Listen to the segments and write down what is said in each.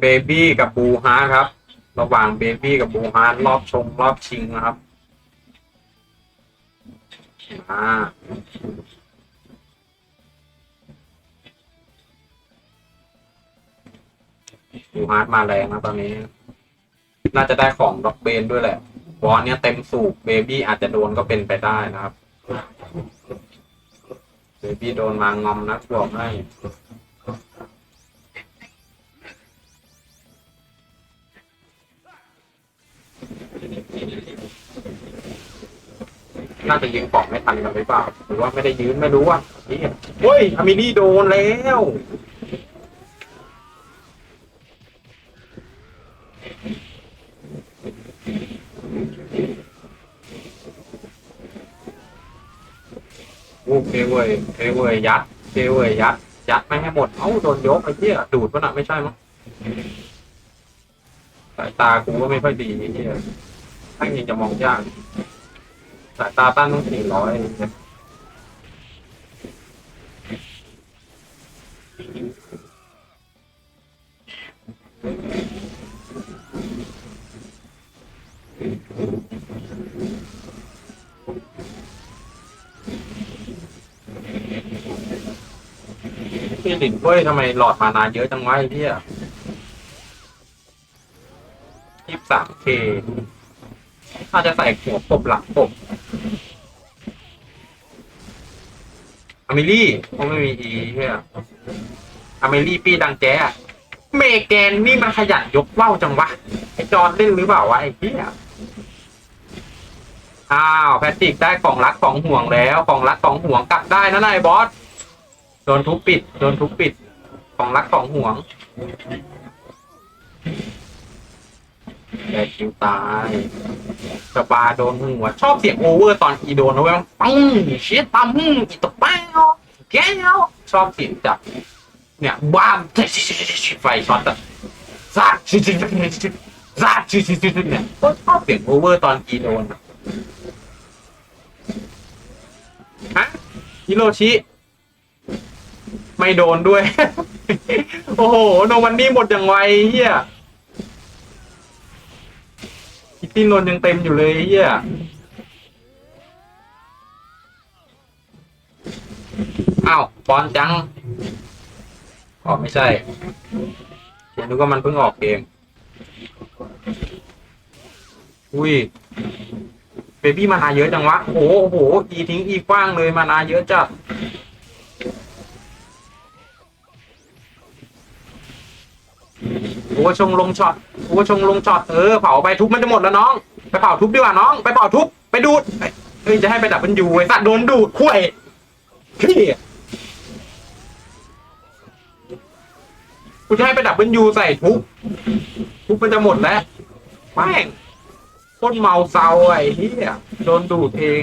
เบบี้กับบูฮาร์ครับ ระหว่างเบบี้กับบูฮาร์รอบชงรอบชิงนะครับอ่าบูฮาร์มาแรงนะตอนนี้ น่าจะได้ของด็อกเบนด้วยแหละบอลเนี้ยเต็มสูบเบบี้อาจจะโดนก็เป็นไปได้นะครับ เบบี้โดนมางอมนะบอกให้ น่าจะยิงปอกไม่ทันกันหรือเปล่าหรือว่าไม่ได้ยืนไม่รู้ว่าเฮ้ยอามินี่โดนแล้วโอเคเว้ยเคเว้ยยัดเคเว้ยยัดยัดไม่ให้หมด เอ้าโดนยกไอ้เหี้ยดูดปะน่ะไม่ใช่มั้งสายตากูก็ไม่ค่อยดีไอ้เหี้ยถ้ายิงจะมองยาก สายตาตั้งต้องสี่ร้อยพี่หลินเว้ยทำไมหลอดมานานเยอะจังวะไอ้พี่อะยี่สิบสามเค ถ้าจะใส่หัวปบหลังปบอเมลี่เขาไม่มีอีใช่ไหมอเมลี่ปีดังแจ๊ะเมแกนนี่มันขยันยกเว่าจังวะ ไอจอนเล่นหรือเปล่าวะไอ้เหี้ยอ้าวแพทริกได้ของรักของห่วงแล้ว ของรักของห่วงกลับได้นะนายบอส โดนทุบปิด โดนทุบปิด ของรักของห่วงแต่คิวตาย สบาโดนหัวชอบเสียงโอเวอร์ตอนอีโดนนะเว้ยปังเชียตัมอีตบแป้วแก้วชอบเสียงจับเนี่ยบ้ามไฟช็อตอะซาดชิชิชิซาดชิชิชิเนี่ยก็ชอบเสียงโอเวอร์ตอนอีโดนฮะฮิโรชิไม่โดนด้วย โอ้โห โนวันนี้หมดอย่างไวเฮีย คิตตี้นนยังเต็มอยู่เลยเฮียอ้าวปอนจังอ๋อไม่ใช่เดี๋ยวนึกว่ามันเพิ่งออกเอง อุ้ย เบบี้มานาเยอะจังวะ โอ้โหโอ้โหอีทิ้งอีกว้างเลยมานาเยอะจัด โอ้ชงลงช็อตโอ้ชงลงช็อตเออเผาไปทุบมันจะหมดแล้วน้อง ไปเผาทุบดีกว่าน้อง ไปเผาทุบไปดูดเฮ้ยจะให้ไปดับมันอยู่ไอ้สัตว์โดนดูดข่วยพี่กูจะให้ไปดับมันอยู่ใส่ทุบทุบมันจะหมดแล้วแม่งโคตรเมาเซาไอ้เหี้ยโดนดูดเอง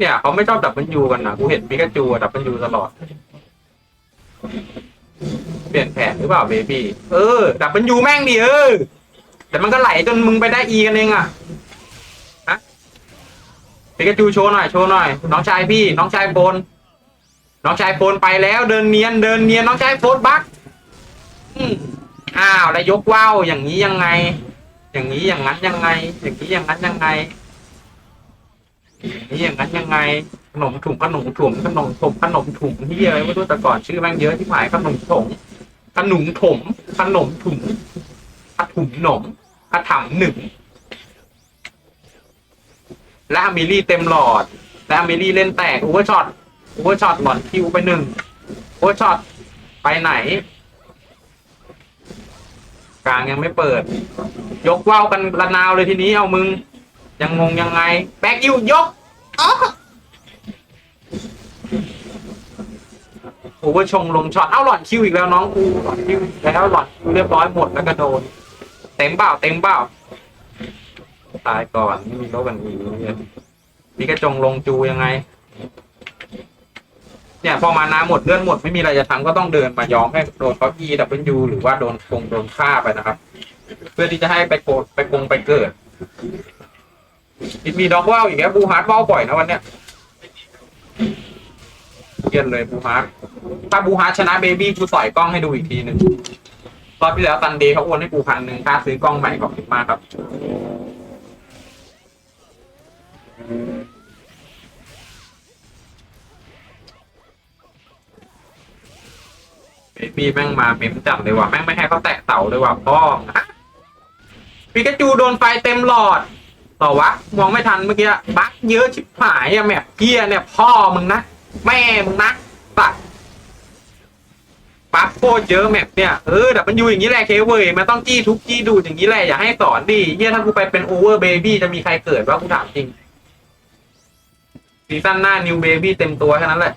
เนี่ยเขาไม่ชอบดับเบิลยูกันนะกูเห็นปิกาจูดับเบิลยูตลอด เปลี่ยนแผนหรือเปล่าเบบี้เออดับเบิลยูแม่งดิเออ แต่มันก็ไหลจนมึงไปได้อีกันเองอะฮะปิกาจูโชว์หน่อยโชว์หน่อย น้องชายพี่ น้องชายโฟนน้องชายโฟนไปแล้วเดินเนียนเดินเนียนน้องชายโฟนบักอ้าวแล้วยกว่าวอย่างนี้ยังไง อย่างนี้อย่างนั้นยังไง อย่างนี้อย่างนั้นยังไง นี่อย่างนั้นยังไงขนมถุงขนมถุงขนมถมขนมถุงที่อะไม่รู้แต่ก่อนชื่อแม่งเยอะที่หมายขนมถงขนมถมขนมถุงขถุงหนมขถังหนึ่งและอเมลี่เต็มหลอด และอเมลี่เล่นแตกโอเวอร์ช็อตโอเวอร์ช็อตหลอนคิวไปหนึ่งโอเวอร์ช็อตไปไหน กลางยังไม่เปิด ยกว่าวกันระนาวเลยทีนี้เอามึง ยังงงยังไง แบกอิวยก โอเวอร์ชงลงช็อตเอ้าหลอนคิวอีกแล้วน้องกูหลอนคิวอีกแล้วหลอนคิวเรียบร้อยหมดแล้วก็โดน เต็มเปล่าเต็มเปล่าตายก่อนไม่มีโลกันอีกเนี่ยนี่กระจงลงจูยังไง เนี่ยพอมานาหมดเลื่อนหมดไม่มีอะไรจะทำก็ต้องเดินมายอมให้โดนเขาอีดับเบิลยูหรือว่าโดนคงโดนฆ่าไปนะครับ เพื่อที่จะให้ไปโกดไปกงไปเกิด มีด็อกว่าวอีกแล้วบูฮาร์ดว่าวบ่อยนะวันเนี้ยเกียนเลยบูฮาร์ดถ้าบูฮาร์ดชนะเบบี้กูสอยกล้องให้ดูอีกทีหนึ่งรอบที่แล้วซันเดย์เขาโอนให้กูพันหนึ่งค่าซื้อกล้องใหม่ขอบคุณมากครับเบบี้แม่งมาเมมจัดเลยว่ะแม่งไม่ให้เขาแตะเสาเลยว่ะพ่อปิกาจูโดนไฟเต็มหลอด ต่อวะ มองไม่ทันเมื่อกี้บั๊กเยอะชิบหายอะแมปเกียเนี่ยพ่อมึงนะ แม่มึงนะปัดปั๊บโคตรเยอะแมปเนี่ยเออแต่มันอยู่อย่างนี้แหละเคเวยมันต้องจี้ทุกจี้ดูดอย่างนี้แหละอย่าให้สอนดิเฮียถ้ากูไปเป็นโอเวอร์เบบี้จะมีใครเกิดวะกูถามจริงซีซั่นหน้านิวเบบี้เต็มตัวแค่นั้นแหละ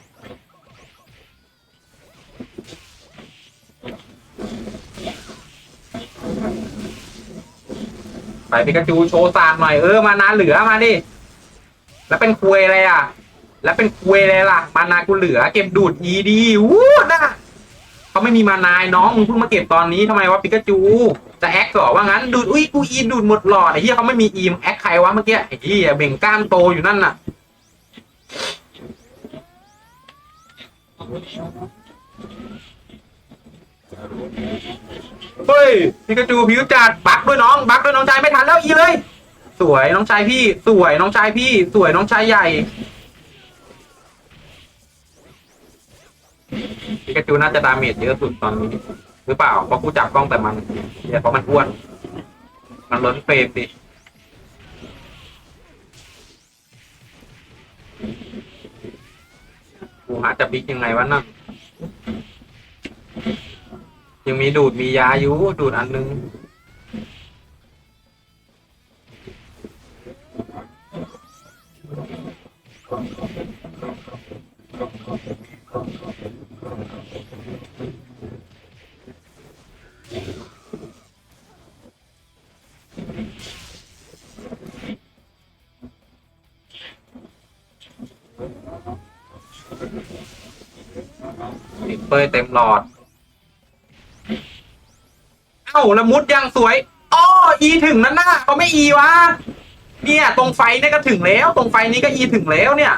ไปปิกาจูโชว์ซานหน่อยเออมานาเหลือมาดิแล้วเป็นคุยอะไรอะ แล้วเป็นคุยอะไรล่ะ มานากูเหลือ เก็บดูดอีดีวู้นะเขาไม่มีมานายน้องมึงเพิ่งมาเก็บตอนนี้ทำไมวะปิกาจู จะแอคเหรอว่างั้นดูดอุ้ยกูอีดูดหมดหลอดไอ้เหี้ยเขาไม่มีอีมแอคใครวะเมื่อกี้ไอ้เหี้ยเบ่งก้ามโตอยู่นั่นน่ะ เฮ้ยพิกาจูผิวจัดบักด้วยน้อง บักด้วยน้องชายไม่ทันแล้วอีเลย สวยน้องชายพี่ สวยน้องชายพี่ สวยน้องชายใหญ่พิกาจูน่าจะดาเมจเยอะสุดตอนนี้หรือเปล่าเพราะกูจับกล้องแต่มันเนี่ยเพราะมันอ้วน มันล้นเฟรมดิกูหาจะบิ๊กยังไงวะนั่น ยังมีดูดมียาอยู่ดูดอันนึง ติดเปยเต็มหลอด แล้วมุดยังสวยอ้ออีถึงนั่นน่ะเขาไม่อีวะเนี่ยตรงไฟเนี่ยก็ถึงแล้ว ตรงไฟนี้ก็อีถึงแล้วเนี่ย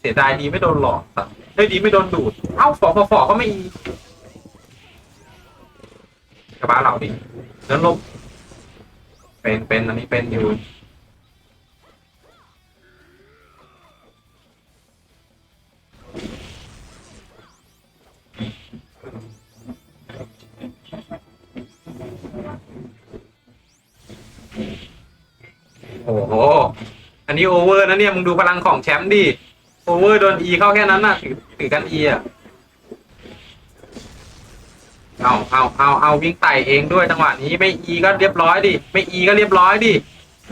เสียดายดีไม่โดนหลอกสัตว์เฮ้ดีไม่โดนดูด เอ้าฝอฝอฝอก็ไม่อีกระบะเราดิเดินลบเป็นเป็นอันนี้เป็นอยู่ โอ้โห อันนี้โอเวอร์นะเนี่ย มึงดูพลังของแชมป์ดิ โอเวอร์โดนอีเข้าแค่นั้นน่ะถือถือกันอีอะ เอาเอาเอาเอาวิ่งไต่เองด้วยจังหวะนี้ไม่อีก็เรียบร้อยดิ ไม่อีก็เรียบร้อยดิ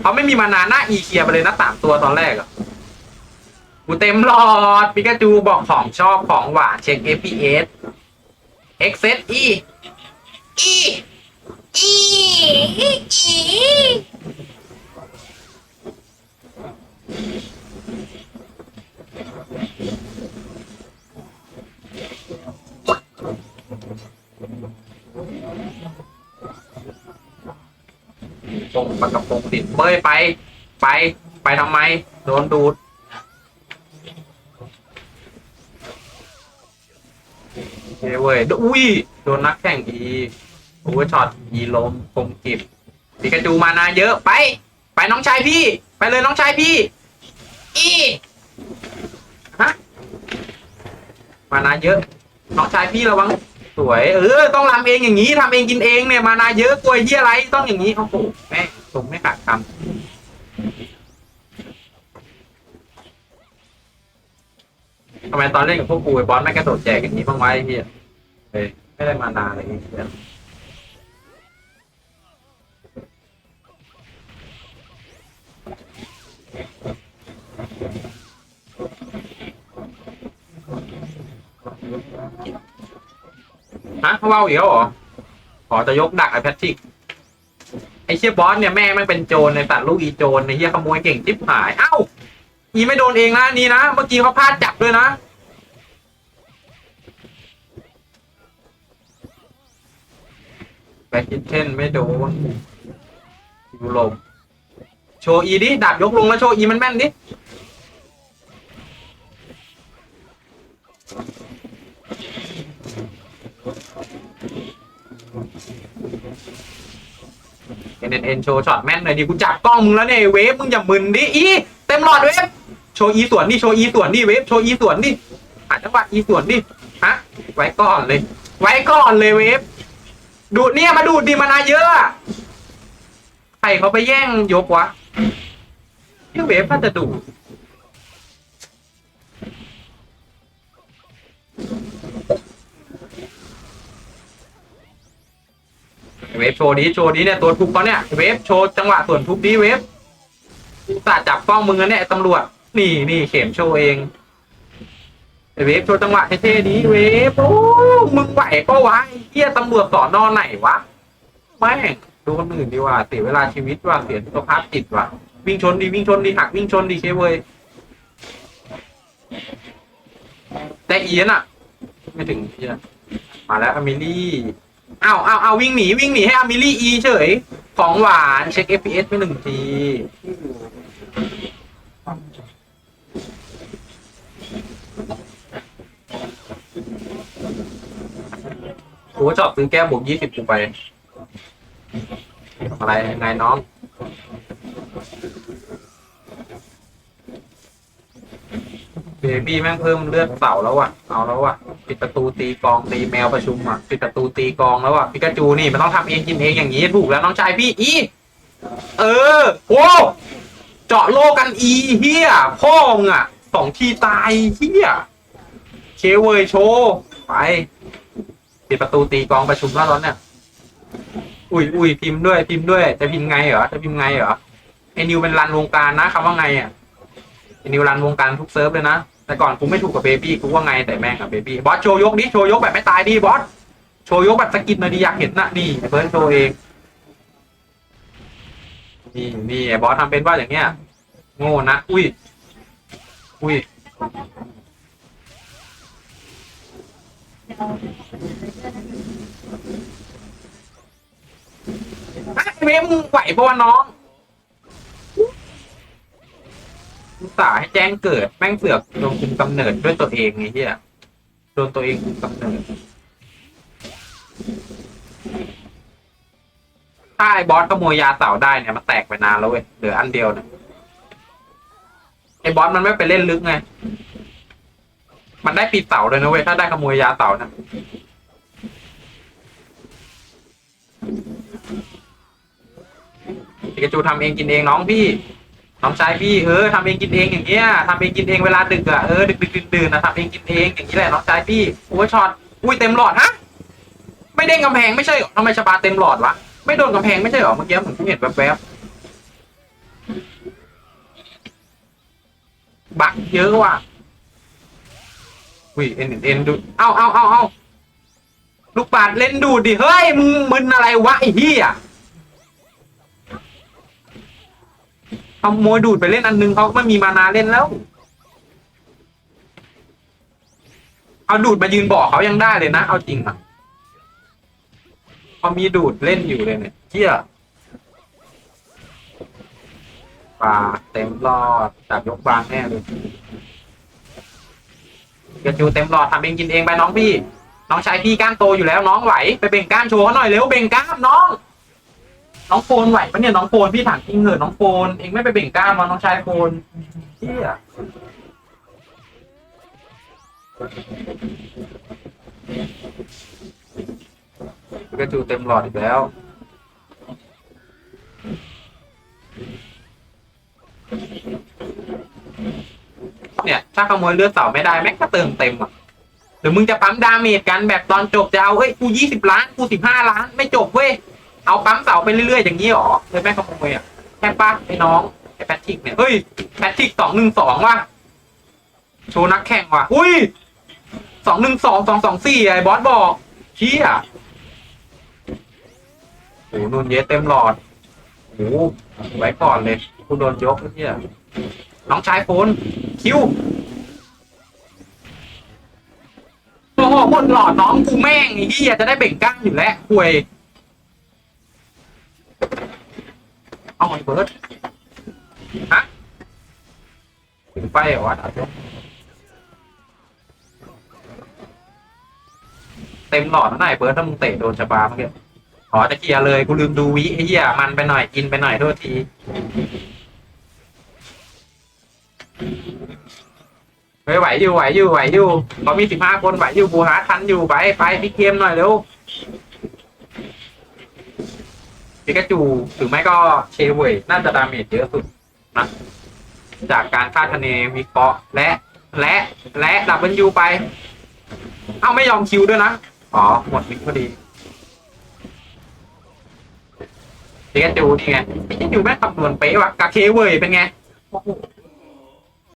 เขาไม่มีมานานหน้าอีเคลียไปเลยนะสามตัวตอนแรกอะกูเต็มหลอดปิกาจูบอกของชอบของหวานเช็ค FPS x s e อีอี อีอี ปง ปิดเบ้ยไป ไป ไปทำไม โดนดูดเฮ้ยเว้ย อุ้ย โดนนักแข่งอีโอเวอร์ช็อตอีลมคมกิบปิกาจูมานาเยอะ ไป ไปน้องชายพี่ ไปเลยน้องชายพี่ อีฮะ มานาเยอะ น้องชายพี่ระวัง สวย เออ ต้องทำเองอย่างนี้ทำเองกินเองเนี่ย มานาเยอะกลัวเยี่ยอะไร ต้องอย่างนี้โอ้โหแม่งผมไม่ขาดคำทำไมตอนเล่นกับพวกกูไอ้บอสไม่กระโดดแจกอย่างนี้บ้างไวะไอ้เฮียเฮ้ยไม่ได้มานาอะไรอย่างเงี้ย ฮะเขาเว่าอีกแล้วเหรอขอจะยกดักไอ้แพทริกไอ้เชี่ยบอสเนี่ยแม่มันเป็นโจรในสัตว์ลูกอีโจรในเฮียขโมยเก่งจิ๊บหาย เอ้าอีไม่โดนเองนะนี่นะเมื่อกี้เขาพลาดจับด้วยนะแบ็คคิทเช่นไม่โดนยูโรโชว์อีดิดาบยกลงแล้วโชว์อีมันแม่นดิ อ็นเอ็นโชว์ช็อตแม่นหน่อยดิกูจับกล้องมึงแล้วเนี่ยเวฟมึงอย่ามึนดิอีเต็มหลอดเวฟโชว์อีส่วนนี่โชว์อีส่วนนี่เวฟโชว์อีส่วนนี่หาจังหวะอีส่วนนี่ฮะไว้ก่อนเลย ไว้ก่อนเลยเวฟดูดเนี่ยมาดูดดีมานาเยอะใครเขาไปแย่งยกวะที่เวฟน่าจะดูด เวฟโชว์ดีโชว์ดีเนี่ยตัวทุบเขาเนี่ยเวฟโชว์จังหวะส่วนทุบดีเวฟตาจับกล้องมึงเนี่ยตำรวจ นี่นี่เข็มโชว์เองเวฟโชว์จังหวะเท่ๆดีเวฟโอ้มึงไหวปะวะเฮียตำรวจสอนอไหนวะแม่งดูคนอื่นดีกว่าเสียเวลาชีวิตว่ะเสียสุขภาพจิตว่ะวิ่งชนดีวิ่งชนดีหักวิ่งชนดีเคเว้ยแต่เอียนอะไม่ถึงเอียนมาแล้วอเมิลี่ อ้าวอ้าวอ้าววิ่งหนีวิ่งหนีให้อามิลี่อีเฉย ของหวานเช็ค FPS ไปหนึ่งที กูก็ชอบซื้อแก้วบวกยี่สิบกูไป อะไรไงน้อง เบบี้แม่งเพิ่มเลือดเสาแล้วอะ เอาแล้วอะ ปิดประตูตีกองตีแมวประชุมอะปิดประตูตีกองแล้วอะพิกาจูนี่มันต้องทำเองกินเองอย่างนี้ถูกแล้วน้องชายพี่อี เออโว้เจาะโลกันอีเฮียพ่องอะสองทีตายเฮียเคเวยโชไปปิดประตูตีกองประชุมแล้วตอนเนี้ยอุ้ยอุ้ยพิมพ์ด้วยพิมพ์ด้วยจะพิมพ์ไงเหรอจะพิมพ์ไงเหรอไอ้นิวเป็นรันวงการนะคำว่าไงอะไอ้นิวรันวงการทุกเซิร์ฟเลยนะ แต่ก่อนกูไม่ถูกกับเบบี้กูว่าไงแต่แม่งกับเบบี้บอสโชว์ยกดิโชว์ยกแบบไม่ตายดิบอสโชว์ยกแบบสกิดหน่อยดิอยากเห็นนะนี่ไอ้เบิร์ดโชว์เองนี่นี่ไอ้บอสทำเป็นว่าอย่างเงี้ยโง่นะอุ้ยอุ้ยไอ้เวฟมึงไหวปะวะน้อง อุตส่าให้แจ้งเกิดแม่งเสือกโดนคุมกำเนิดด้วยตัวเองไอ้เหี้ยโดนตัวเองคุมกำเนิดถ้าไอ้บอสขโมยยาเสาได้เนี่ยมันแตกไปนานแล้วเว้ยเหลืออันเดียวเนี่ยไอ้บอสมันไม่ไปเล่นลึกไง มันได้ปีเสาเลยนะเว้ยถ้าได้ขโมยยาเสานะปิกาจูทำเองกินเองน้องพี่ น้องชายพี่เออทำเองกินเองอย่างเงี้ยทำเองกินเองเวลาดึกอะเออดึกดึกดื่นดื่นนะทำเองกินเองอย่างนี้แหละน้องชายพี่โอ้ยช็อตอุ้ยเต็มหลอดฮะไม่เด้งกำแพงไม่ใช่หรอทำไมชบาเต็มหลอดวะไม่โดนกำแพงไม่ใช่หรอเมื่อกี้ผมเห็นแวบๆบักเยอะว่ะอุ้ยเอ็นเอ็นดูเอาเอาเอาเอาลูกปาดเล่นดูดดิเฮ้ยมึงมึนอะไรวะไอ้เหี้ย ขโมยดูดไปเล่นอันนึงเขาไม่มีมานาเล่นแล้ว เอาดูดมายืนบอกเขายังได้เลยนะ เอาจริงอะเขามีดูดเล่นอยู่เลยเนี่ยเที่ยปลาเต็มรอดจับยกบางแน่เลยกระจูเต็มรอดทำเองกินเองไปน้องพี่ น้องชายพี่ก้ามโตอยู่แล้วน้องไหว ไปเบ่งก้ามโชว์เขาหน่อยเร็วเบ่งก้ามน้อง น้องโฟนไหวปะเนี่ยน้องโฟนพี่ถามจริงเหอะน้องโฟนเองไม่ไปเบ่งกล้ามมาน้องชายโฟนเที่ยกระจูเต็มหลอดอีกแล้ว เนี่ย ถ้าขโมยเลือดเสาไม่ได้แม็กก็เติมเต็มอะหรือมึงจะปั๊มดาเมจกันแบบตอนจบจะเอาเฮ้ยกูยี่สิบล้านกูสิบห้าล้านไม่จบเว้ย เอาปั๊มเสาไปเรื่อยๆอย่างนี้หรอเลยแม่ขโมยอะแค่ป้าไอ้น้องไอ้แพทริกเนี่ยเฮ้ยแพทริกสองหนึ่งสองว่ะโชว์นักแข่งว่ะอุ้ยสองหนึ่งสองสองสองสี่ไอ้บอสบอกเชี่ยโอ้นูนเยเต็มหลอดโอ้ไว้ก่อนเลยกูโดนยกเชี่ยน้องชายโฟนคิวโอ้โหคนหลอดน้องกูแม่งไอ้เหี้ยจะได้เบ่งกล้ามอยู่แล้วคุย เอาไอ้เบิร์ดฮะถึงไฟเหรอวะเต็มหลอดแล้วไหนเบิร์ดถ้ามึงเตะโดนชะบาเมื่อกี้ขอจะเคลียร์เลยกูลืมดูวิไอ้เหี้ยมันไปหน่อยกินไปหน่อยโทษทีไหวอยู่ไหวอยู่ไหวอยู่เรามีสิบห้าคนไหวอยู่บูฮาร์ทันอยู่ไปไปพี่เกมหน่อยเร็ว ปิกาจูหรือไม่ก็เชเวยน่าจะดาเมจเยอะสุดนะจากการคาดคะเนวิเคราะห์และและและดับเบิลยูไป เอ้าไม่ยอมคิวด้วยนะ อ๋อ หมดลิงก์พอดีปิกาจูนี่ไงปิกาจูแม่งคำนวณเป๊ะว่ะกับเชเวยเป็นไง